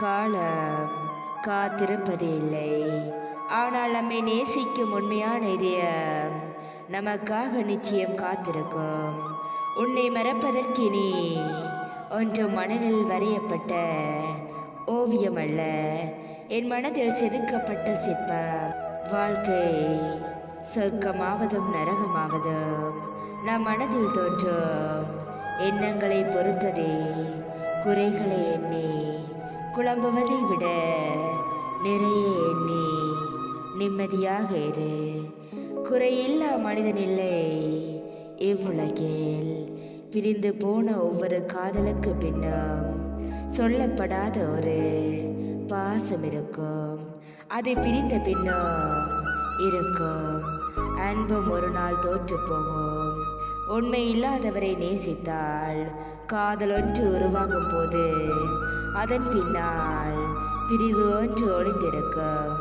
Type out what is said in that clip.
காலம் காத்திருப்பது இல்லை ஆனால் நம்மை நேசிக்கும் உண்மையான இதயம் நமக்காக நிச்சயம் காத்திருக்கும். உன்னை மறப்பதற்கு நீ ஒன்றும் மணலில் வரையப்பட்ட ஓவியம் அல்ல. என் மனதில் செதுக்கப்பட்ட சிற்பம். வாழ்க்கை சொர்க்கமாவதும் நரகமாவதும் நம் மனதில் தோன்றும் எண்ணங்களை பொறுத்ததே குறைகளை எண்ணி. குழம்புவதை விட நிறைய எண்ணி நிம்மதியாக இரு. குறையில்லா மனிதன் இல்லை இவ்வுலகில் பிரிந்து போன ஒவ்வொரு காதலுக்கு பின்னும் சொல்லப்படாத ஒரு பாசம் இருக்கும். அது பிரிந்த பின்னும் இருக்கும். அன்பும் ஒரு நாள் தோற்று போகும். உண்மை இல்லாதவரை நேசித்தால் காதல் ஒன்று உருவாகும் போது அதன் பின்னால் பிரிவு ஒன்று ஒளிந்திருக்கும்